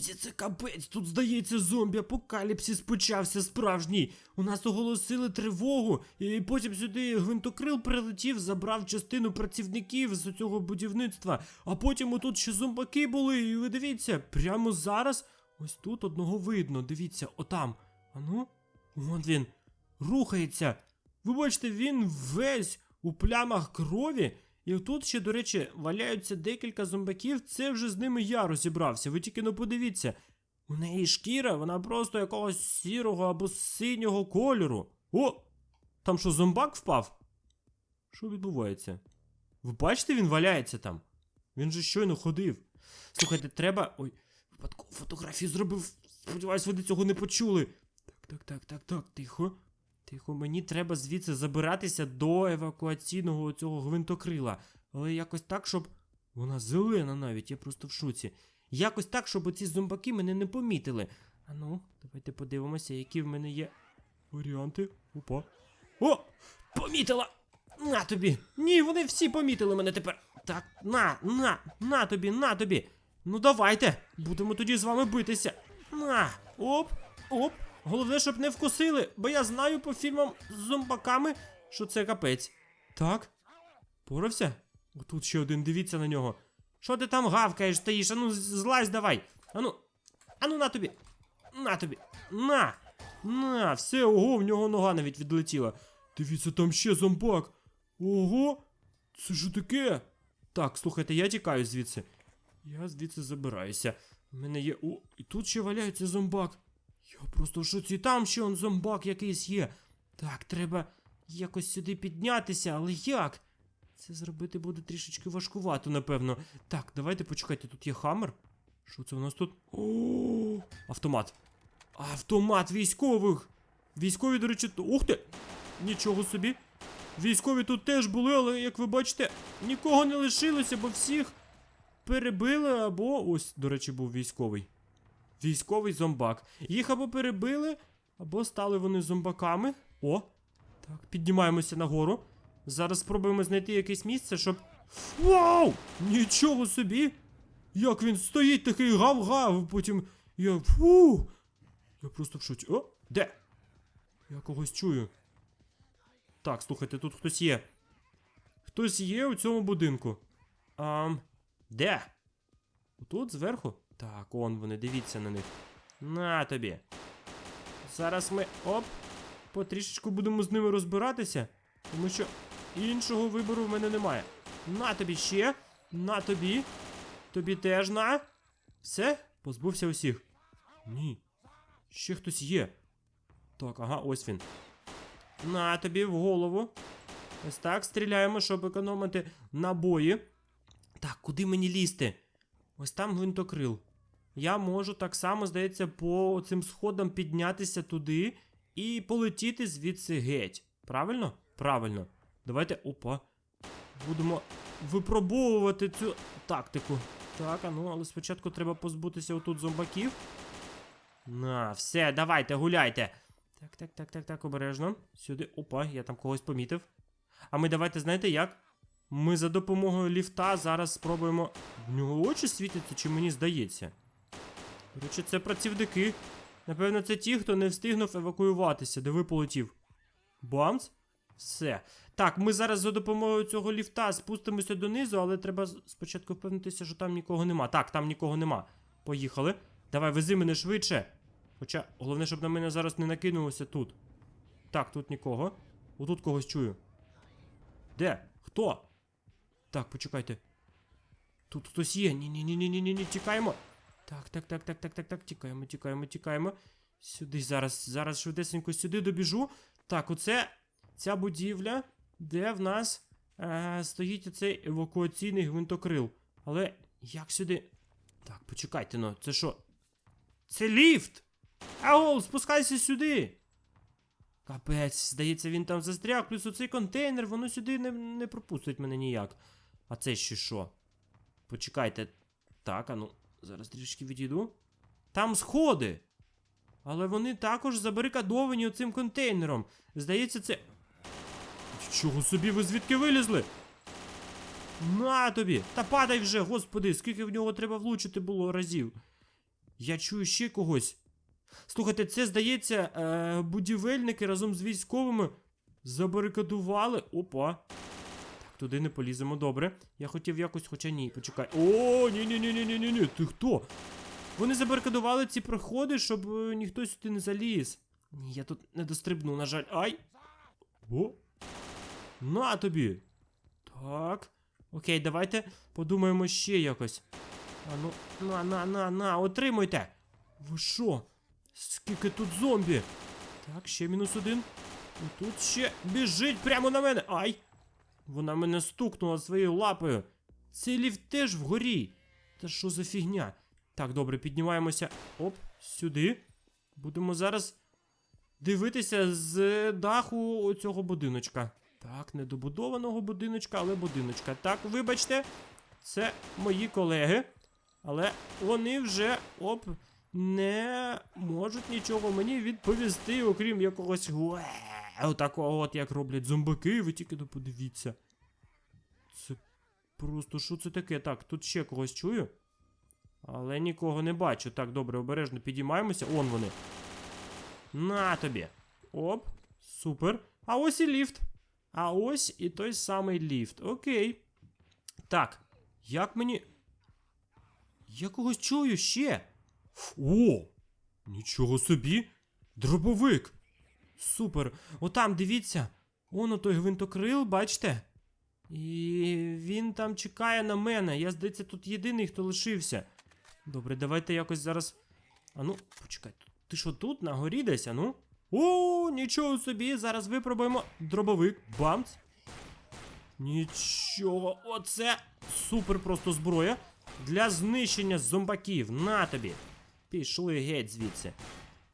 Друзі, це капець. Тут здається зомбі-апокаліпсис почався справжній. У нас оголосили тривогу, і потім сюди гвинтокрил прилетів, забрав частину працівників з цього будівництва. А потім отут ще зомбаки були. І ви дивіться, прямо зараз ось тут одного видно. Дивіться, отам. Ану, вон він рухається. Ви бачите, він весь у плямах крові. І тут ще, до речі, валяються декілька зомбаків. Це вже з ними я розібрався. Ви тільки не подивіться. У неї шкіра, вона просто якогось сірого або синього кольору. О! Там що, зомбак впав? Що відбувається? Ви бачите, він валяється там? Він же щойно ходив. Слухайте, треба. Ой, випадково фотографію зробив. Сподіваюсь, ви до цього не почули. Так, так, так, так, так, тихо. Тихо, мені треба звідси забиратися до евакуаційного цього гвинтокрила. Але якось так, щоб. Вона зелена навіть, я просто в шоці. Якось так, щоб оці зомбаки мене не помітили. А ну, давайте подивимося, які в мене є варіанти. Опа. О! Помітила! На тобі! Ні, вони всі помітили мене тепер. Так, на, на, на тобі, на тобі. Ну давайте, будемо тоді з вами битися. На, оп, оп. Головне, щоб не вкусили, бо я знаю по фільмам з зомбаками, що це капець. Так? Порався? Отут ще один, дивіться на нього. Що ти там гавкаєш, стоїш? Ану, злазь давай. Ану, ану на тобі. На тобі. На. На, все, ого, в нього нога навіть відлетіла. Дивіться, там ще зомбак. Ого, це ж таке. Так, слухайте, я тікаю звідси. Я звідси забираюся. У мене є. О, і тут ще валяється зомбак. Я просто в шоці. Там ще он зомбак якийсь є. Так, треба якось сюди піднятися, але як? Це зробити буде трішечки важкувато, напевно. Так, давайте почекайте, тут є хаммер. Що це у нас тут? О, автомат. Автомат військових. Військові, до речі, ух ти! Нічого собі. Військові тут теж були, але як ви бачите, нікого не лишилося, бо всіх перебили або. Ось, до речі, був військовий. Військовий зомбак. Їх або перебили, або стали вони зомбаками. О! Так, піднімаємося нагору. Зараз спробуємо знайти якесь місце, щоб. Вау! Нічого собі! Як він стоїть такий гав-гав, потім. Я. Фу! Я просто в шоці. О! Де? Я когось чую. Так, слухайте, тут хтось є. Хтось є у цьому будинку. А, де? Тут зверху? Так, он вони, дивіться на них. На тобі. Зараз ми. Оп! Потрішечку будемо з ними розбиратися, тому що іншого вибору в мене немає. На тобі ще. На тобі. Тобі теж на. Все? Позбувся усіх. Ні. Ще хтось є. Так, ага, ось він. На тобі в голову. Ось так стріляємо, щоб економити набої. Так, куди мені лізти? Ось там гвинтокрил. Я можу так само, здається, по цим сходам піднятися туди і полетіти звідси геть. Правильно? Правильно. Давайте. Опа. Будемо випробовувати цю тактику. Так, а ну, але спочатку треба позбутися отут зомбаків. На, все, давайте, гуляйте. Так, так, так, так, так, обережно. Сюди. Опа, я там когось помітив. А ми давайте, знаєте як? Ми за допомогою ліфта зараз спробуємо. В нього очі світяться, чи мені здається? До це працівники. Напевно, це ті, хто не встигнув евакуюватися, де ви полетів. Бамц? Все. Так, ми зараз за допомогою цього ліфта спустимося донизу, але треба спочатку впевнитися, що там нікого нема. Так, там нікого нема. Поїхали. Давай, вези мене швидше. Хоча, головне, щоб на мене зараз не накинулося тут. Так, тут нікого. Отут когось чую. Де? Хто? Так, почекайте. Тут хтось є. Ні-ні-ні-ні-ні-ні, тікаємо. Так, так, так, так, так, так, так, тікаємо, тікаємо, тікаємо. Сюди зараз, зараз швидесенько сюди добіжу. Так, оце ця будівля, де в нас е, стоїть оцей евакуаційний гвинтокрил. Але як сюди. Так, почекайте, ну, це що? Це ліфт! Агол, спускайся сюди! Капець, здається, він там застряг, плюс оцей контейнер, воно сюди не, не пропустить мене ніяк. А це ще що? Почекайте. Так, а ну, зараз трішки відійду. Там сходи. Але вони також забарикадовані оцим контейнером. Здається, це. Чого собі ви звідки вилізли? На тобі! Та падай вже, господи, скільки в нього треба влучити було разів. Я чую ще когось. Слухайте, це здається, е, будівельники разом з військовими забарикадували. Опа. Туди не поліземо, добре. Я хотів якось, хоча ні, почекай. О, ні, ні, ні, ні, ні, ні, ні. Ти хто? Вони забарикадували ці проходи, щоб е, ніхто сюди не заліз. Ні, я тут не дострибну, на жаль. Ай! О! На тобі! Так. Окей, давайте подумаємо ще якось. А ну, на, на, на, на, отримуйте! Ви що? Скільки тут зомбі? Так, ще мінус один. І тут ще біжить прямо на мене. Ай! Вона мене стукнула своєю лапою. Цей ліфт теж вгорі. Та що за фігня? Так, добре, піднімаємося. Оп, сюди. Будемо зараз дивитися з даху цього будиночка. Так, недобудованого будиночка, але будиночка. Так, вибачте, це мої колеги. Але вони вже оп не можуть нічого мені відповісти, окрім якогось «Уе», отакого от як роблять зомбаки, ви тільки не подивіться. Це просто що це таке? Так, тут ще когось чую. Але нікого не бачу. Так, добре, обережно підіймаємося. Он вони. На тобі. Оп, супер. А ось і ліфт. А ось і той самий ліфт. Окей. Так, як мені. Я когось чую ще. О! Нічого собі. Дробовик. Супер. Отам, дивіться. Он той гвинтокрил, бачите? І він там чекає на мене. Я, здається, тут єдиний, хто лишився. Добре, давайте якось зараз. А ну, почекай, ти що тут на горі десь, а ну? О, нічого собі, зараз випробуємо дробовик. Бамц. Нічого, оце супер просто зброя для знищення зомбаків. На тобі. Пішли геть звідси.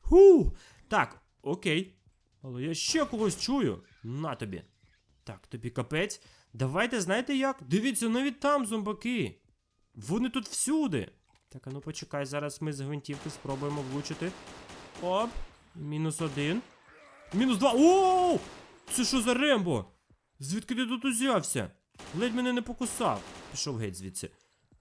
Ху! Так, окей. Але я ще когось чую. На тобі. Так, тобі капець. Давайте, знаєте як? Дивіться, навіть там зомбаки. Вони тут всюди. Так, а ну почекай, зараз ми з гвинтівки спробуємо влучити. Оп. Мінус один. Мінус два. Оу! Це що за Рембо? Звідки ти тут узявся? Ледь мене не покусав. Пішов геть звідси.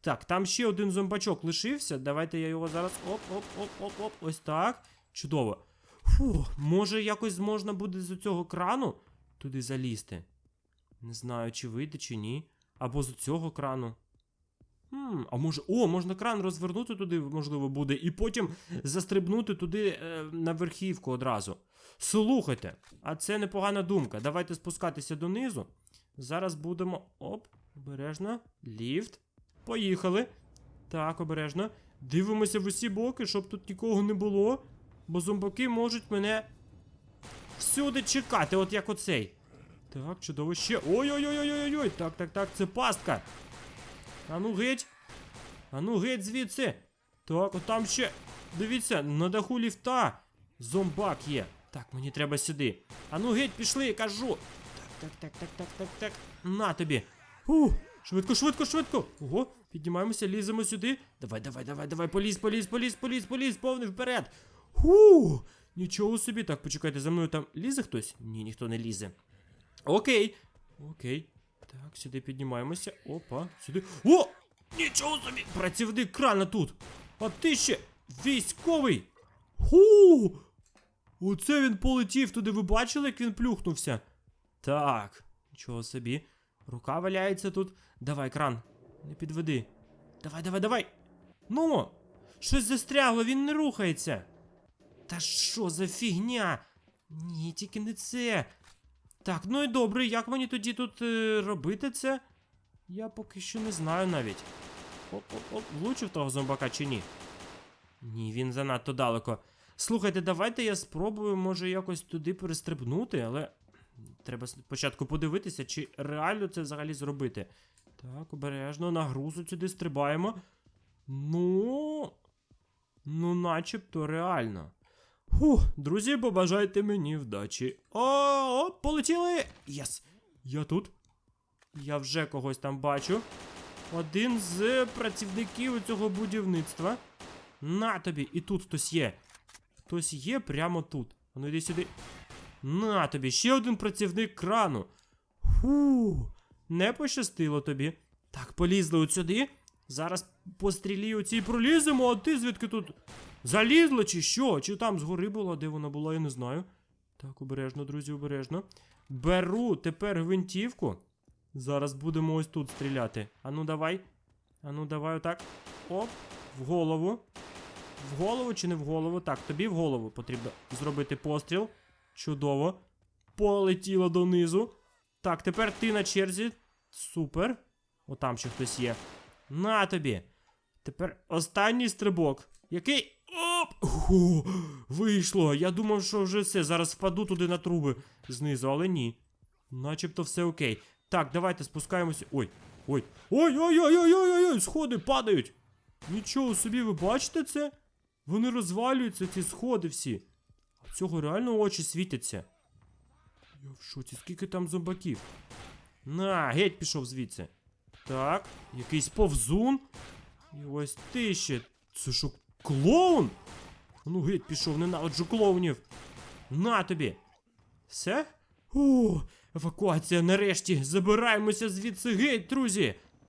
Так, там ще один зомбачок лишився. Давайте я його зараз. Оп-оп-оп-оп-оп. Ось так. Чудово. Фу, може якось можна буде з цього крану туди залізти. Не знаю, чи вийде, чи ні. Або з цього крану. Хм, а може. О, можна кран розвернути туди, можливо, буде, і потім застрибнути туди е, на верхівку одразу. Слухайте, а це непогана думка. Давайте спускатися донизу. Зараз будемо. Оп, обережно. Ліфт. Поїхали. Так, обережно. Дивимося в усі боки, щоб тут нікого не було. Бо зомбаки можуть мене всюди чекати, от як оцей. Так, чудово ще. Ой-ой-ой-ой-ой-ой. Так, так, так, це пастка. Ану геть. Ану геть звідси. Так, от там ще. Дивіться, на даху ліфта. Зомбак є. Так, мені треба сюди. Ану геть, пішли, кажу. Так, так, так, так, так, так, так. На тобі. Фу. Швидко, швидко, швидко. Ого, піднімаємося, ліземо сюди. Давай, давай, давай, давай, поліз, поліз, поліз, поліз, поліз, повний вперед. Ху! Нічого собі. Так, почекайте, за мною там лізе хтось? Ні, ніхто не лізе. Окей. Окей. Так, сюди піднімаємося. Опа, сюди. О! Нічого собі! Працівник крана тут! А ти ще військовий! Ху! Оце він полетів туди. Ви бачили, як він плюхнувся? Так, нічого собі. Рука валяється тут. Давай, кран. Не підведи. Давай, давай, давай. Ну! Щось застрягло, він не рухається. Та що за фігня? Ні, тільки не це. Так, ну і добре, як мені тоді тут е, робити це? Я поки що не знаю навіть. Оп-оп-оп, влучив того зомбака чи ні? Ні, він занадто далеко. Слухайте, давайте я спробую, може, якось туди перестрибнути, але треба спочатку подивитися, чи реально це взагалі зробити. Так, обережно, на грузу сюди стрибаємо. Ну. Ну, начебто реально. Фух, друзі, побажайте мені вдачі. О, о, полетіли! Єс! Я тут. Я вже когось там бачу. Один з працівників цього будівництва. На тобі, і тут хтось є. Хтось є прямо тут. Ну йди сюди. На тобі, ще один працівник крану. Фу, не пощастило тобі. Так, полізли от сюди. Зараз пострілію ці і проліземо, а ти звідки тут залізла чи що? Чи там згори була, де вона була, я не знаю. Так, обережно, друзі, обережно. Беру тепер гвинтівку. Зараз будемо ось тут стріляти. Ану, давай. Ану, давай отак. Оп, в голову. В голову чи не в голову? Так, тобі в голову потрібно зробити постріл. Чудово. Полетіло донизу. Так, тепер ти на черзі. Супер. Отам ще хтось є. На тобі. Тепер останній стрибок. Який. Оп! Ху, вийшло. Я думав, що вже все. Зараз впаду туди на труби знизу, але ні. Начебто все окей. Так, давайте спускаємося. Ой. Ой. Ой-ой-ой-ой-ой-ой! Сходи падають. Нічого собі, ви бачите це? Вони розвалюються, ці сходи всі. А в цього реально очі світяться. Я в шоці, скільки там зомбаків? На, геть пішов звідси. Так, якийсь повзун. І ось ти ще. Це що, клоун? Ну, геть пішов, ненавиджу клоунів. На тобі. Все? О, евакуація нарешті. Забираємося звідси геть, друзі.